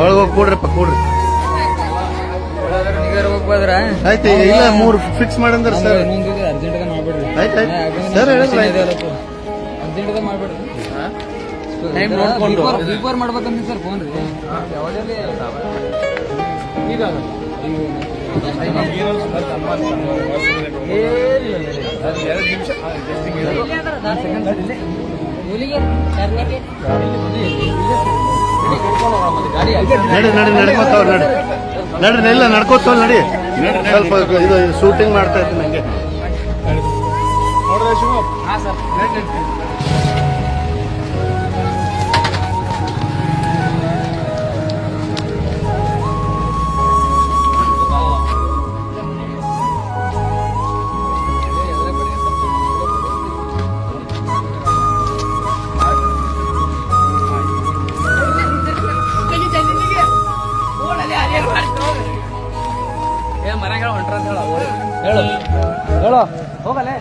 ಒಳಗೆ ಹೋಗಿ ಕೂಡ್ರಪ್ಪ ಕೂಡ್ರಿ. ಆಯ್ತು ಇಲ್ಲ ಮೂರು ಫಿಕ್ಸ್ ಮಾಡಂದ್ರ ಸರ್. ಇನ್ನೊಂದಿದೆ ಅರ್ಜೆಂಟ್ ಮಾಡ್ಬೇಡ್ರಿ. ಆಯ್ತು ಆಯ್ತು. ಸರ್ ಹೇಳಿದ್ರ ಮಾಡ್ಬೇಡ್ರಿ. ಟೈಮ್ ನೋಡ್ಕೊಂಡು. ಮಾಡ್ಬೇಕಂತ ಸರ್ ಫೋನ್ ರೀ. ನಡಿ ನಡಿ ನಡ್ಕೋತಾವ್ ನಡಿ ನಡ್ರಿ ಇಲ್ಲ ನಡ್ಕೋತಾವ್ ನಡಿ. ಸ್ವಲ್ಪ ಇದು ಶೂಟಿಂಗ್ ಮಾಡ್ತಾ ಇದ್ದೀನಿ ನಂಗೆ ಹೇಳು. ಹೇಳು. ಹೋಗಲೇ.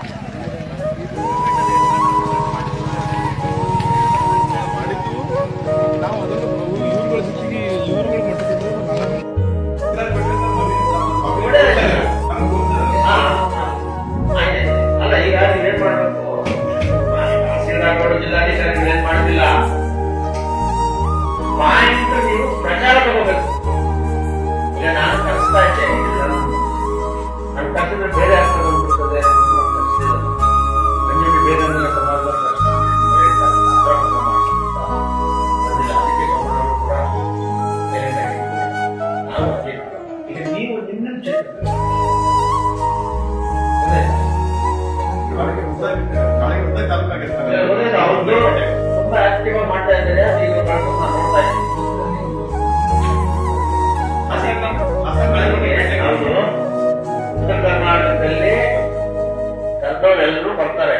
ತುಂಬಾ ಆಕ್ಟಿವ್ ಮಾಡ್ತಾ ಇದ್ದಾರೆ. ಈಗ ನೋಡ್ತಾ. ಉತ್ತರ ಕರ್ನಾಟಕದಲ್ಲಿ ಎಲ್ಲರೂ ಬರ್ತಾರೆ.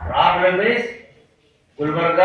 Problem is Gulbarga